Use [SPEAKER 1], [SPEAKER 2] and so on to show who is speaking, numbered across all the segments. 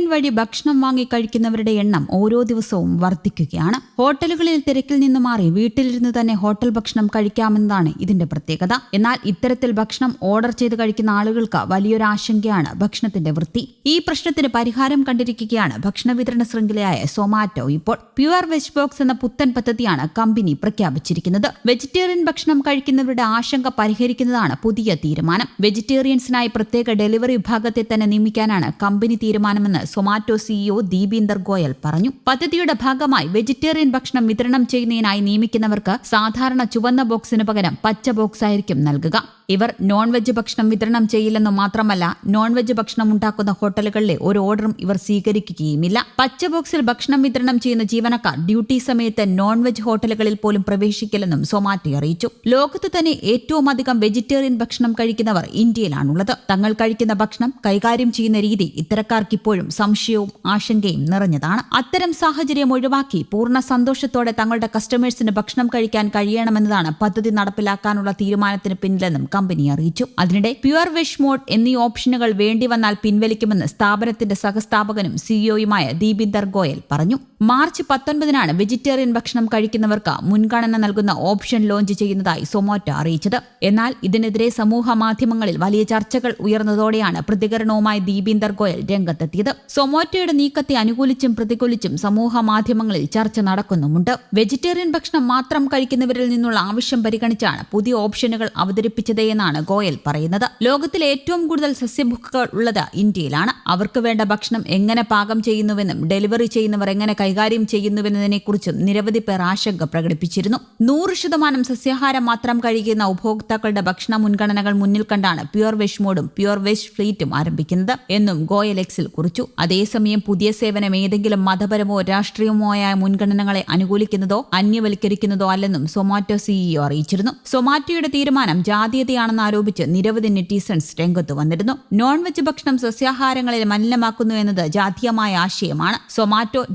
[SPEAKER 1] Online വഴി ഭക്ഷണം വാങ്ങി കഴിക്കുന്നവരുടെ എണ്ണം ഓരോ ദിവസവും വർദ്ധിക്കുകയാണ്. ഹോട്ടലുകളിൽ തിരക്കിൽ നിന്ന് മാറി വീട്ടിലിരുന്ന് തന്നെ ഹോട്ടൽ ഭക്ഷണം കഴിക്കാമെന്നതാണ് ഇതിന്റെ പ്രത്യേകത. എന്നാൽ ഇത്തരത്തിൽ ഭക്ഷണം ഓർഡർ ചെയ്ത് കഴിക്കുന്ന ആളുകൾക്ക് വലിയൊരു ആശങ്കയാണ് ഭക്ഷണത്തിന്റെ വൃത്തി. ഈ പ്രശ്നത്തിന് പരിഹാരം കണ്ടിരിക്കുകയാണ് ഭക്ഷണ വിതരണ ശൃംഖലയായ സൊമാറ്റോ ഇപ്പോൾ. പ്യുവർ വെജ് ബോക്സ് എന്ന പുത്തൻ പദ്ധതിയാണ് കമ്പനി പ്രഖ്യാപിച്ചിരിക്കുന്നത്. വെജിറ്റേറിയൻ ഭക്ഷണം കഴിക്കുന്നവരുടെ ആശങ്ക പരിഹരിക്കുന്നതാണ് പുതിയ തീരുമാനം. വെജിറ്റേറിയൻസിനായി പ്രത്യേക ഡെലിവറി വിഭാഗത്തെ തന്നെ നിയമിക്കാനാണ് കമ്പനി തീരുമാനമെന്ന് സൊമാറ്റോ സിഇഒ ദീപീന്ദർ ഗോയൽ പറഞ്ഞു. പദ്ധതിയുടെ ഭാഗമായി വെജിറ്റേറിയൻ ഭക്ഷണം വിതരണം ചെയ്യുന്നതിനായി നിയമിക്കുന്നവർക്ക് സാധാരണ ചുവന്ന ബോക്സിന് പകരം പച്ച ബോക്സ് ആയിരിക്കും നൽകുക. ഇവർ നോൺ വെജ് ഭക്ഷണം വിതരണം ചെയ്യില്ലെന്നു മാത്രമല്ല നോൺ വെജ് ഭക്ഷണം ഉണ്ടാക്കുന്ന ഹോട്ടലുകളിലെ ഒരു ഓർഡറും ഇവർ സ്വീകരിക്കുകയുമില്ല. പച്ച ബോക്സിൽ ഭക്ഷണം വിതരണം ചെയ്യുന്ന ജീവനക്കാർ ഡ്യൂട്ടി സമയത്ത് നോൺ വെജ് ഹോട്ടലുകളിൽ പോലും പ്രവേശിക്കില്ലെന്നും സൊമാറ്റോ അറിയിച്ചു. ലോകത്ത് തന്നെ ഏറ്റവും അധികം വെജിറ്റേറിയൻ ഭക്ഷണം കഴിക്കുന്നവർ ഇന്ത്യയിലാണുള്ളത്. തങ്ങൾ കഴിക്കുന്ന ഭക്ഷണം കൈകാര്യം ചെയ്യുന്ന രീതി ഇത്തരക്കാർക്ക് ഇപ്പോഴും സംശയവും ആശങ്കയും നിറഞ്ഞതാണ്. അത്തരം സാഹചര്യം ഒഴിവാക്കി പൂർണ സന്തോഷത്തോടെ തങ്ങളുടെ കസ്റ്റമേഴ്സിന് ഭക്ഷണം കഴിക്കാൻ കഴിയണമെന്നതാണ് പദ്ധതി നടപ്പിലാക്കാനുള്ള തീരുമാനത്തിന് പിന്നിലെന്നും കമ്പനി അറിയിച്ചു. അതിനിടെ പ്യുവർ വിഷ് മോഡ് എന്നീ ഓപ്ഷനുകൾ വേണ്ടി വന്നാൽ പിൻവലിക്കുമെന്ന് സ്ഥാപനത്തിന്റെ സഹസ്ഥാപകനും സിഇഒയുമായ ദീപിന്ദർ ഗോയൽ പറഞ്ഞു. മാർച്ച് പത്തൊൻപതിനാണ് വെജിറ്റേറിയൻ ഭക്ഷണം കഴിക്കുന്നവർക്ക് മുൻഗണന നൽകുന്ന ഓപ്ഷൻ ലോഞ്ച് ചെയ്യുന്നതായി സൊമാറ്റോ അറിയിച്ചത്. എന്നാൽ ഇതിനെതിരെ സമൂഹ മാധ്യമങ്ങളിൽ വലിയ ചർച്ചകൾ ഉയർന്നതോടെയാണ് പ്രതികരണവുമായി ദീപീന്ദർ ഗോയൽ രംഗത്തെത്തിയത്. സൊമാറ്റോയുടെ നീക്കത്തെ അനുകൂലിച്ചും പ്രതികൂലിച്ചും സമൂഹ മാധ്യമങ്ങളിൽ ചർച്ച നടക്കുന്നുമുണ്ട്. വെജിറ്റേറിയൻ ഭക്ഷണം മാത്രം കഴിക്കുന്നവരിൽ നിന്നുള്ള ആവശ്യം പരിഗണിച്ചാണ് പുതിയ ഓപ്ഷനുകൾ അവതരിപ്പിച്ചതെന്നാണ് ഗോയൽ പറയുന്നത്. ലോകത്തിലെ ഏറ്റവും കൂടുതൽ സസ്യഭുക്കുകൾ ഉള്ളത് ഇന്ത്യയിലാണ്. അവർക്ക് വേണ്ട ഭക്ഷണം എങ്ങനെ പാകം ചെയ്യുന്നുവെന്നും ഡെലിവറി ചെയ്യുന്നവർ എങ്ങനെ കൈകാര്യം ചെയ്യുന്നുവെന്നതിനെക്കുറിച്ചും നിരവധി പേർ ആശങ്ക പ്രകടിപ്പിച്ചിരുന്നു. നൂറ് ശതമാനം സസ്യാഹാരം മാത്രം കഴിക്കുന്ന ഉപഭോക്താക്കളുടെ ഭക്ഷണ മുൻഗണനകൾ മുന്നിൽ കണ്ടാണ് പ്യുർ വെഷ് മോഡും പ്യുർ വെഷ് ഫ്ലീറ്റും ആരംഭിക്കുന്നത് എന്നും ഗോയൽ എക്സിൽ കുറിച്ചു. അതേസമയം പുതിയ സേവനം ഏതെങ്കിലും മതപരമോ രാഷ്ട്രീയമോ ആയ മുൻഗണനകളെ അനുകൂലിക്കുന്നതോ അന്യവൽക്കരിക്കുന്നതോ അല്ലെന്നും സൊമാറ്റോ സിഇഒ അറിയിച്ചിരുന്നു. സൊമാറ്റോയുടെ തീരുമാനം ജാതീയതയാണെന്ന് ആരോപിച്ച് നിരവധി നെറ്റീസൺസ് രംഗത്ത് വന്നിരുന്നു. നോൺ വെജ് ഭക്ഷണം സസ്യാഹാരങ്ങളിൽ മലിനമാക്കുന്നു എന്നത് ജാതീയമായ ആശയമാണ്. സൊമാറ്റോ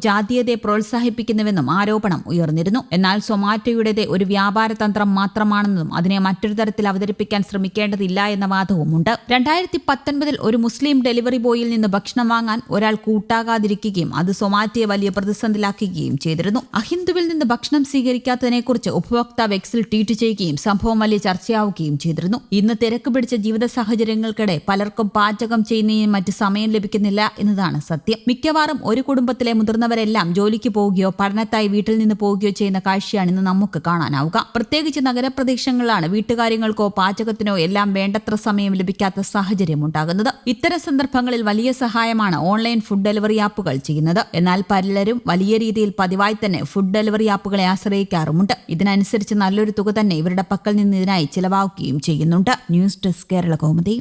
[SPEAKER 1] ജാതീയതയെ പ്രോത്സാഹിപ്പിക്കുന്നുവെന്നും ആരോപണം ഉയർന്നിരുന്നു. എന്നാൽ സൊമാറ്റോയുടേത് ഒരു വ്യാപാര തന്ത്രം മാത്രമാണെന്നും അതിനെ മറ്റൊരു തരത്തിൽ അവതരിപ്പിക്കാൻ ശ്രമിക്കേണ്ടതില്ല എന്ന വാദവുമുണ്ട്. രണ്ടായിരത്തി പത്തൊൻപതിൽ ഒരു മുസ്ലിം ഡെലിവറി ബോയിൽ നിന്ന് ഭക്ഷണം വാങ്ങാൻ ഒരാൾ കൂട്ടാകാതിരിക്കുകയും അത് സൊമാറ്റോയെ വലിയ പ്രതിസന്ധിയിലാക്കുകയും ചെയ്തിരുന്നു. അഹിന്ദുവിൽ നിന്ന് ഭക്ഷണം സ്വീകരിക്കാത്തതിനെക്കുറിച്ച് ഉപഭോക്താവ് എക്സിൽ ട്വീറ്റ് ചെയ്യുകയും സംഭവം വലിയ ചർച്ചയാവുകയും ചെയ്തിരുന്നു. ഇന്ന് തിരക്ക് പിടിച്ച ജീവിത സാഹചര്യങ്ങൾക്കിടെ പലർക്കും പാചകം ചെയ്യുന്നതിന് മറ്റ് സമയം ലഭിക്കുന്നില്ല എന്നതാണ് സത്യം. മിക്കവാറും ഒരു കുടുംബത്തിലെ മുതിർന്നവരെല്ലാം ജോലിക്ക് പോവുകയോ പഠനത്തായി വീട്ടിൽ നിന്ന് പോവുകയോ ചെയ്യുന്ന കാഴ്ചയാണ് ഇന്ന് നമുക്ക് കാണാനാവുക. പ്രത്യേകിച്ച് നഗരപ്രദേശങ്ങളിലാണ് വീട്ടുകാര്യങ്ങൾക്കോ പാചകത്തിനോ എല്ലാം വേണ്ടത്ര സമയം ലഭിക്കാത്ത സാഹചര്യം ഉണ്ടാകുന്നത്. ഇത്തരം സന്ദർഭങ്ങളിൽ വലിയ സഹായമാണ് ഓൺലൈൻ ഫുഡ് ഡെലിവറി ആപ്പുകൾ ചെയ്യുന്നത്. എന്നാൽ പലരും വലിയ രീതിയിൽ പതിവായി തന്നെ ഫുഡ് ഡെലിവറി ആപ്പുകളെ ആശ്രയിക്കാറുമുണ്ട്. ഇതിനനുസരിച്ച് നല്ലൊരു തുക തന്നെ ഇവരുടെ പക്കൽ നിന്ന് ഇതിനായി ചിലവാക്കുകയും ചെയ്യുന്നുണ്ട്. News desk Kerala Kaumudi.